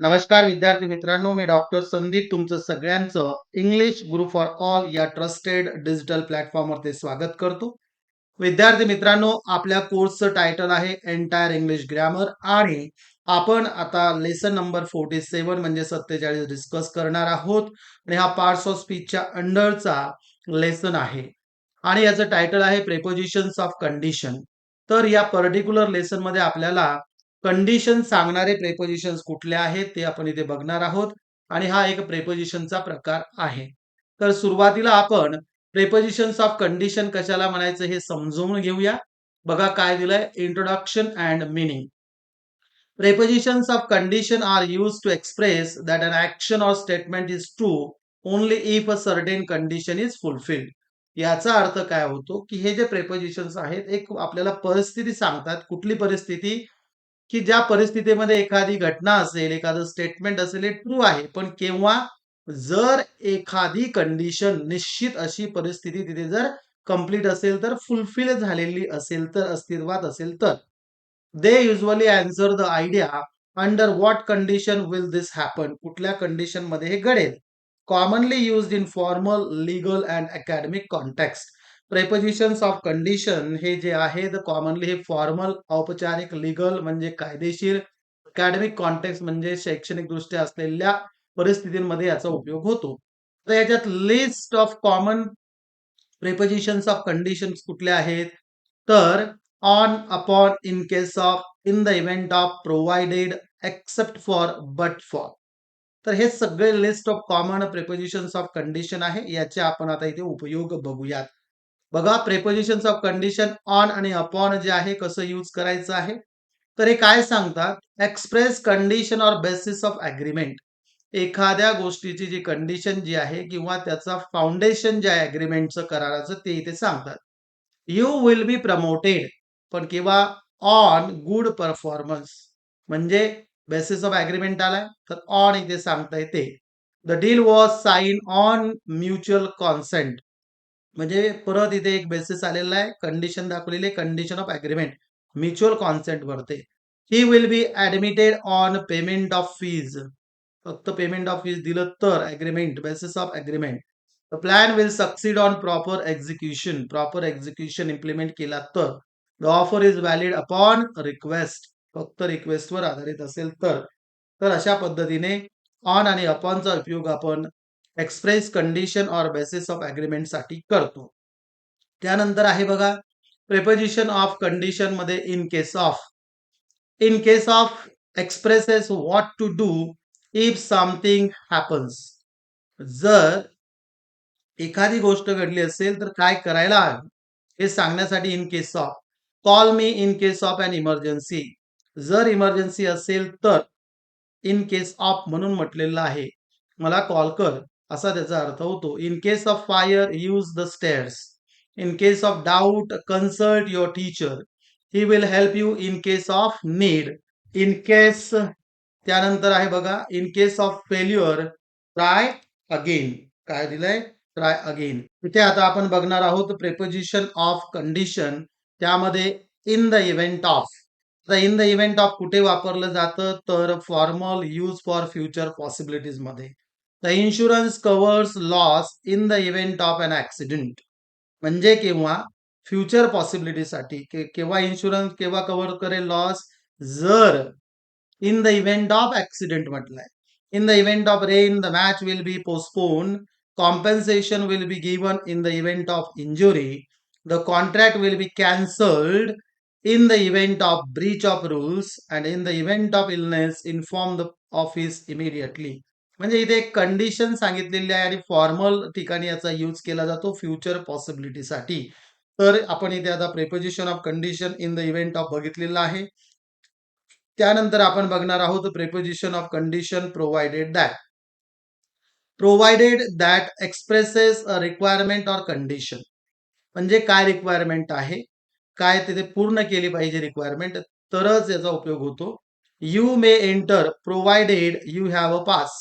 नमस्कार विद्यार्थी मित्रांनो. मी डॉक्टर संदीप तुमचं सगळ्यांचं इंग्लिश गुरु फॉर ऑल या ट्रस्टेड डिजिटल प्लॅटफॉर्मवरती स्वागत करतो. विद्यार्थी मित्रांनो आपल्या कोर्सचं टायटल आहे एंटायर इंग्लिश ग्रॅमर आणि आपण आता लेसन नंबर फोर्टी सेवन म्हणजे सत्तेचाळीस डिस्कस करणार आहोत. आणि हा पार्ट्स ऑफ स्पीचच्या अंडरचा लेसन आहे. आणि याचं टायटल आहे प्रेपोजिशन्स ऑफ कंडिशन तर या पर्टिक्युलर लेसनमध्ये आपल्याला कंडिशन सांगणारे प्रेपोजिशन्स कुठले आहेत ते आपण इथे बघणार आहोत. आणि हा एक प्रेपोजिशनचा प्रकार आहे. तर सुरुवातीला आपण प्रेपोजिशन्स ऑफ कंडिशन कशाला म्हणायचं हे समजून घेऊया. बघा काय दिलंय? Introduction and meaning prepositions of condition are used to express that an action or statement is true only if a certain condition is fulfilled याचा अर्थ काय होतो? की हे जे प्रेपोजिशन्स आहेत एक आपल्याला परिस्थिती सांगतात. कुठली परिस्थिती? की ज्या परिस्थितीमध्ये एखादी घटना असेल एखादं स्टेटमेंट असेल हे ट्रू आहे. पण केव्हा जर एखादी कंडिशन निश्चित अशी परिस्थिती तिथे जर कंप्लीट असेल तर फुलफिल झालेली असेल तर अस्तित्वात असेल तर they usually answer the idea under what condition will this happen कुठल्या कंडिशनमध्ये हे घडेल? Commonly used in formal legal and academic context prepositions of condition हे जे आहे कॉमनली हे फॉर्मल औपचारिक लिगल म्हणजे कायदेशीर अकॅडमिक कॉन्टेक्स्ट म्हणजे शैक्षणिक दृष्ट्या असलेल्या परिस्थितींमध्ये याचा उपयोग होतो. तर याच्यात list of common prepositions of conditions कुठले आहेत? तर on upon in case of in the event of provided except for but for तर हे सगळे list of common prepositions of condition आहे याचे आपण आता इथे उपयोग बघूयात. बघा प्रेपोजिशन्स ऑफ कंडिशन ऑन आणि अपॉन जे आहे कसं यूज करायचं आहे? तर हे काय सांगतात? Express condition or basis of agreement एखाद्या गोष्टीची जी कंडिशन जी आहे किंवा त्याचा फाउंडेशन जे आहे अग्रीमेंटचं कराराचं ते इथे सांगतात. यू विल बी प्रमोटेड पण किंवा ऑन गुड परफॉर्मन्स म्हणजे बेसिस ऑफ अग्रीमेंट आलाय तर ऑन इथे सांगता येते. The deal was sign on mutual consent म्हणजे परत इथे एक बेसिस आलेला आहे. कंडिशन दाखवलेली condition of agreement mutual consent वरते he will be admitted on payment of fees फक्त पेमेंट ऑफ फीज दिलं तर agreement basis of agreement the plan will succeed on proper execution proper execution implement केला तर the offer is valid upon request फक्त रिक्वेस्टवर आधारित असेल तर. तर अशा पद्धतीने ऑन आणि अपॉनचा उपयोग आपण express condition or basis of अग्रीमेंटसाठी करतो. त्यानंतर आहे बघा प्रेपोजिशन ऑफ कंडिशनमध्ये in case of in case of expresses what to do if something happens जर एखादी गोष्ट घडली असेल तर काय करायला हवं? हे सांगण्यासाठी in case of call me in case of an emergency जर इमर्जन्सी असेल तर इन केस ऑफ म्हणून म्हटलेलं आहे. मला कॉल कर. असा त्याचा अर्थ होतो. In case of fire use the stairs in case of doubt consult your teacher he will help you in case of need in case त्यानंतर आहे बघा in case of failure try again काय दिलंय? ट्राय अगेन इथे आता आपण बघणार आहोत प्रेपोजिशन ऑफ कंडिशन त्यामध्ये in the event of in the event of कुठे वापरलं जातं? तर formal use for future पॉसिबिलिटीजमध्ये. The insurance covers loss in the event of an accident म्हणजे केव्हा? फ्युचर पॉसिबिलिटीसाठी केव्हा इन्शुरन्स केव्हा कव्हर करेल लॉस जर in the event of accident म्हटलंय. In the event of rain the match will be postpone compensation will be given in the event of injury the contract will be cancelled in the event of breach of rules and in the event of illness inform the office immediately म्हणजे इथे एक condition सांगितलेली आहे आणि formal ठिकाणी याचा use केला जातो फ्युचर पॉसिबिलिटीसाठी तर आपण इथे आता preposition of condition in the event of बघितलेला आहे. त्यानंतर आपण बघणार आहोत preposition of condition provided that provided that expresses a requirement or condition म्हणजे काय रिक्वायरमेंट आहे? काय तिथे पूर्ण केली पाहिजे रिक्वायरमेंट तरच याचा उपयोग होतो. You may enter provided you have a pass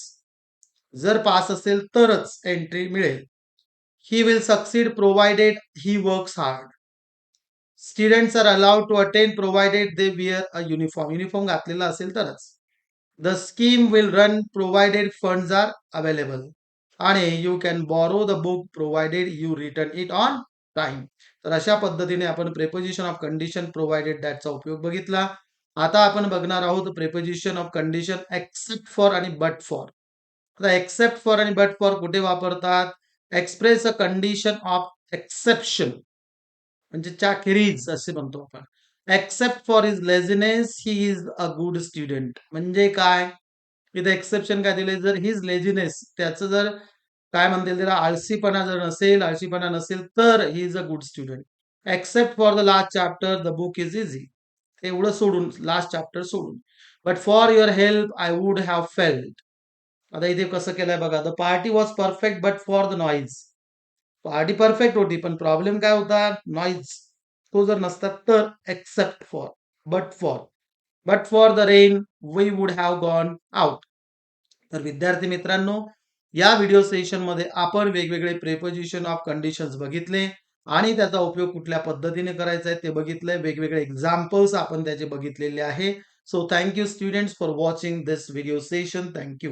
जर पास असेल तरच एंट्री मिळेल. He will succeed provided he works hard students are allowed to attend provided they wear a uniform uniform घातलेला असेल तरच. The scheme will run provided funds are available आणि you can borrow the book provided you return it on time तर अशा पद्धतीने आपण preposition of condition provided दॅटचा उपयोग बघितला. आता आपण बघणार आहोत preposition of condition except for आणि बट फॉर आता एक्सेप्ट फॉर आणि बट फॉर कुठे वापरतात? Express a condition of exception म्हणजे चाखेरीज असे म्हणतो आपण. Except for is laziness he is a good student म्हणजे काय? इथे एक्सेप्शन काय दिले जर हिज लेझिनेस त्याचं जर काय म्हणतील जरा त्याला? आळसीपणा जर नसेल आळशीपणा नसेल तर he is a good student except for the last chapter the book is easy एवढं सोडून लास्ट चॅप्टर सोडून. But for your help I would have felt आता इथे कसं केलंय बघा the party was perfect but for the noise party perfect होती पण प्रॉब्लेम काय होता? नॉईज तो जर नसता तर except for but for but for the rain we would have gone out तर विद्यार्थी मित्रांनो या व्हिडिओ सेशनमध्ये आपण वेगवेगळे प्रेपोजिशन ऑफ कंडिशन्स बघितले आणि त्याचा उपयोग कुठल्या पद्धतीने करायचा आहे ते बघितलंय वेगवेगळे एक्झाम्पल्स आपण त्याचे बघितलेले आहे. So thank you students for watching this video session thank you